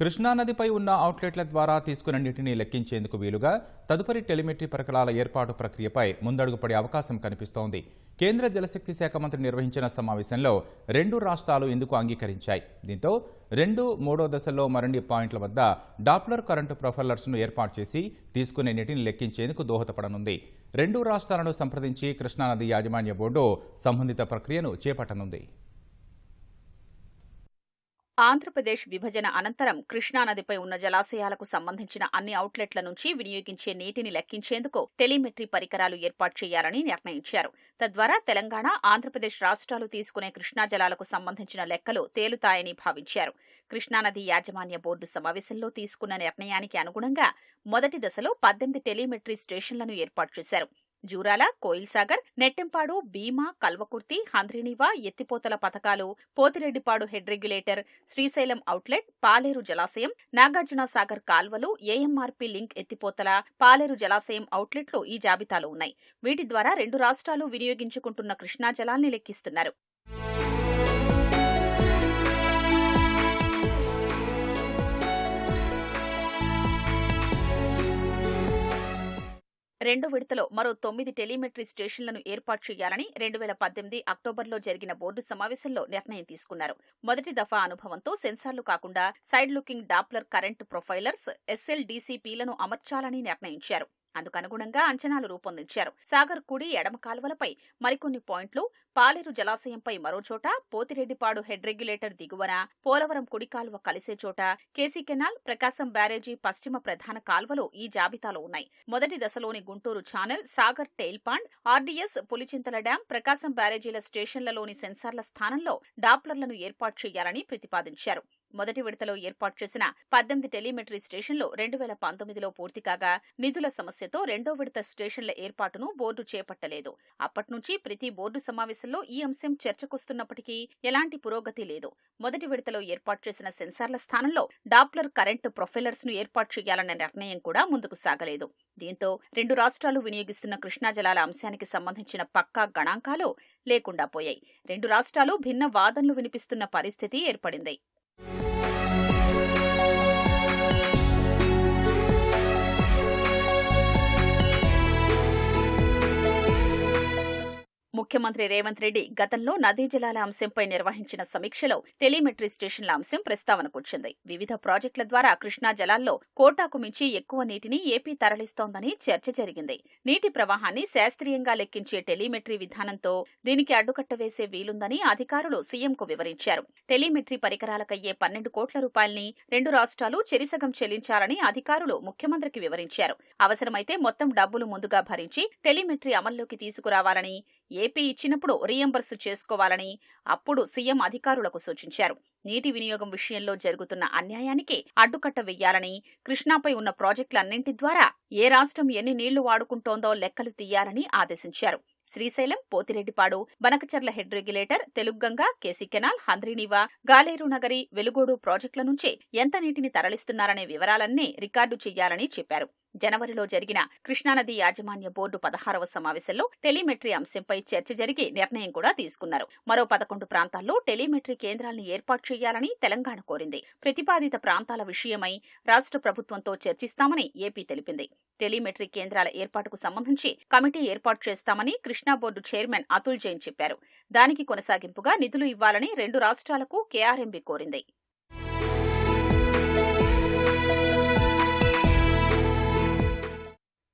కృష్ణానదిపై ఉన్న అవుట్లెట్ల ద్వారా తీసుకున్న నీటిని లెక్కించేందుకు వీలుగా తదుపరి టెలిమెట్రీ పరికరాల ఏర్పాటు ప్రక్రియపై ముందడుగు పడే అవకాశం కనిపిస్తోంది. కేంద్ర జలశక్తి శాఖ మంత్రి నిర్వహించిన సమావేశంలో రెండు రాష్ట్రాలు ఇందుకు అంగీకరించాయి. దీంతో రెండు మూడో దశల్లో మరిన్ని పాయింట్ల వద్ద డాప్లర్ కరెంటు ప్రొఫైలర్స్ను ఏర్పాటు చేసి తీసుకునే నీటిని లెక్కించేందుకు దోహదపడనుంది. రెండు రాష్ట్రాలను సంప్రదించి కృష్ణానది యాజమాన్య బోర్డు సంబంధిత ప్రక్రియను చేపట్టనుంది. ఆంధ్రప్రదేశ్ విభజన అనంతరం కృష్ణానదిపై ఉన్న జలాశయాలకు సంబంధించిన అన్ని అవుట్లెట్ల నుంచి వినియోగించే నీటిని లెక్కించేందుకు టెలిమెట్రీ పరికరాలు ఏర్పాటు చేయాలని నిర్ణయించారు. తద్వారా తెలంగాణ ఆంధ్రప్రదేశ్ రాష్ట్రాలు తీసుకునే కృష్ణా జలాలకు సంబంధించిన లెక్కలు తేలుతాయని భావించారు. కృష్ణానది యాజమాన్య బోర్డు సమావేశంలో తీసుకున్న నిర్ణయానికి అనుగుణంగా మొదటి దశలో పద్దెనిమిది టెలిమెట్రీ స్టేషన్లను ఏర్పాటు చేశారు. జూరాల కోయిల్సాగర్ నెట్టెంపాడు భీమా కల్వకుర్తి హంద్రినీవా ఎత్తిపోతల పథకాలు Pothireddypadu head regulator Srisailam outlet Paleru జలాశయం నాగార్జున సాగర్ కాల్వలు ఏఎంఆర్పి లింక్ ఎత్తిపోతల పాలేరు జలాశయం అవుట్లెట్లు ఈ జాబితాలో ఉన్నాయి. వీటి ద్వారా రెండు రాష్ట్రాలు వినియోగించుకుంటున్న కృష్ణా జలాల్ని లెక్కిస్తున్నారు. రెండు విడతలో మరో తొమ్మిది టెలిమెట్రీ స్టేషన్లను ఏర్పాటు చేయాలని రెండు వేల పద్దెనిమిది అక్టోబర్లో జరిగిన బోర్డు సమావేశంలో నిర్ణయం తీసుకున్నారు. మొదటి దఫా అనుభవంతో సెన్సార్లు కాకుండా side looking Doppler current profilers ఎస్ఎల్డీసీపీలను అమర్చాలని నిర్ణయించారు. అందుకనుగుణంగా అంచనాలు రూపొందించారు. సాగర్ కుడి ఎడమ కాలువలపై మరికొన్ని పాయింట్లు పాలేరు జలాశయంపై మరోచోట పోతిరెడ్డిపాడు హెడ్ రెగ్యులేటర్ దిగువన పోలవరం కుడి కాలువ కలిసే చోట కేసీ కెనాల్ ప్రకాశం బ్యారేజీ పశ్చిమ ప్రధాన కాల్వలు ఈ జాబితాలో ఉన్నాయి. మొదటి దశలోని Guntur channel Sagar tail pond RDS Pulichintala dam Prakasam బ్యారేజీల స్టేషన్లలోని సెన్సార్ల స్థానంలో డాప్లర్లను ఏర్పాటు చేయాలని ప్రతిపాదించారు. మొదటి విడతలో ఏర్పాటు చేసిన పద్దెనిమిది టెలిమెట్రీ స్టేషన్లు రెండు వేల పంతొమ్మిదిలో పూర్తి కాగా నిధుల సమస్యతో రెండో విడత స్టేషన్ల ఏర్పాటును బోర్డు చేపట్టలేదు. అప్పటి నుంచి ప్రతి బోర్డు సమావేశంలో ఈ అంశం చర్చకొస్తున్నప్పటికీ ఎలాంటి పురోగతి లేదు. మొదటి విడతలో ఏర్పాటు చేసిన సెన్సార్ల స్థానంలో డాప్లర్ కరెంటు ప్రొఫైలర్స్ను ఏర్పాటు చేయాలన్న నిర్ణయం కూడా ముందుకు సాగలేదు. దీంతో రెండు రాష్ట్రాలు వినియోగిస్తున్న కృష్ణా జలాల అంశానికి సంబంధించిన పక్కా గణాంకాలు లేకుండా పోయాయి. రెండు రాష్ట్రాలు భిన్న వాదనలు వినిపిస్తున్న పరిస్థితి ఏర్పడింది. ముఖ్యమంత్రి రేవంత్ రెడ్డి గతంలో నదీ జలాల అంశంపై నిర్వహించిన సమీక్షలో టెలిమెట్రీ స్టేషన్ల అంశం ప్రస్తావనకొచ్చింది. వివిధ ప్రాజెక్టుల ద్వారా కృష్ణా జలాల్లో కోటాకు మించి ఎక్కువ నీటిని ఏపీ తరలిస్తోందని చర్చ జరిగింది. నీటి ప్రవాహాన్ని శాస్త్రీయంగా లెక్కించే టెలిమెట్రీ విధానంతో దీనికి అడ్డుకట్ట వేసే వీలుందని అధికారులు సీఎంకు వివరించారు. టెలిమెట్రీ పరికరాలకయ్యే పన్నెండు కోట్ల రూపాయల్ని రెండు రాష్ట్రాలు చెరిసగం చెల్లించాలని అధికారులు ముఖ్యమంత్రికి వివరించారు. అవసరమైతే మొత్తం డబ్బులు ముందుగా భరించి టెలిమెట్రీ అమల్లోకి తీసుకురావాలని ఏపీ ఇచ్చినప్పుడు రీఎంబర్స్ చేసుకోవాలని అప్పుడు సీఎం అధికారులకు సూచించారు. నీటి వినియోగం విషయంలో జరుగుతున్న అన్యాయానికి అడ్డుకట్ట వెయ్యాలని కృష్ణాపై ఉన్న ప్రాజెక్టులన్నింటి ద్వారా ఏ రాష్ట్రం ఎన్ని నీళ్ళు వాడుకుంటోందో లెక్కలు తీయాలని ఆదేశించారు. Srisailam Pothireddypadu Banakacherla head regulator Telugu Ganga KC canal Handrineeva Galeru Nagari Veligodu ప్రాజెక్టుల నుంచి ఎంత నీటిని తరలిస్తున్నారనే వివరాలన్నీ రికార్డు చేయాలని చెప్పారు. జనవరిలో జరిగిన కృష్ణానది యాజమాన్య బోర్డు పదహారవ సమావేశంలో టెలిమెట్రీ అంశంపై చర్చ జరిగి నిర్ణయం కూడా తీసుకున్నారు. మరో పదకొండు ప్రాంతాల్లో టెలిమెట్రీ కేంద్రాలను ఏర్పాటు చేయాలని తెలంగాణ కోరింది. ప్రతిపాదిత ప్రాంతాల విషయమై రాష్ట్ర ప్రభుత్వంతో చర్చిస్తామని ఏపీ తెలిపింది. టెలిమెట్రీ కేంద్రాల ఏర్పాటుకు సంబంధించి కమిటీ ఏర్పాటు చేస్తామని కృష్ణా బోర్డు చైర్మన్ అతుల్ జైన్ చెప్పారు. దానికి కొనసాగింపుగా నిధులు ఇవ్వాలని రెండు రాష్ట్రాలకు కేఆర్ఎంబీ కోరింది.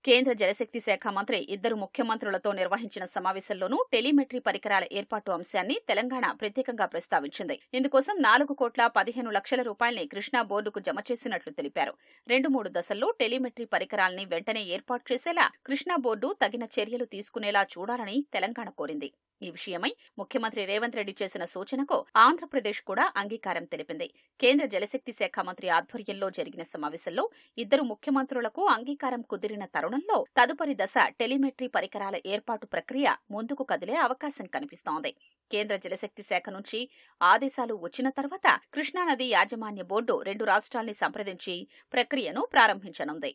కేంద్ర జలశక్తి శాఖ మంత్రి ఇద్దరు ముఖ్యమంత్రులతో నిర్వహించిన సమావేశంలోనూ టెలిమెట్రీ పరికరాల ఏర్పాటు అంశాన్ని తెలంగాణ ప్రత్యేకంగా ప్రస్తావించింది. ఇందుకోసం నాలుగు కోట్ల పదిహేను లక్షల రూపాయల్ని కృష్ణా బోర్డుకు జమ చేసినట్లు తెలిపారు. రెండు మూడు దశల్లో టెలిమెట్రీ పరికరాల్ని వెంటనే ఏర్పాటు చేసేలా కృష్ణా బోర్డు తగిన చర్యలు తీసుకునేలా చూడాలని తెలంగాణ కోరింది. ఈ విషయమై ముఖ్యమంత్రి రేవంత్ రెడ్డి చేసిన సూచనకు ఆంధ్రప్రదేశ్ కూడా అంగీకారం తెలిపింది. కేంద్ర జలశక్తి శాఖ మంత్రి ఆధ్వర్యంలో జరిగిన సమావేశంలో ఇద్దరు ముఖ్యమంత్రులకు అంగీకారం కుదిరిన తరుణంలో తదుపరి దశ టెలిమెట్రీ పరికరాల ఏర్పాటు ప్రక్రియ ముందుకు కదిలే అవకాశం కనిపిస్తోంది. కేంద్ర జలశక్తి శాఖ నుంచి ఆదేశాలు వచ్చిన తర్వాత కృష్ణానది యాజమాన్య బోర్డు రెండు రాష్ట్రాల్ని సంప్రదించి ప్రక్రియను ప్రారంభించనుంది.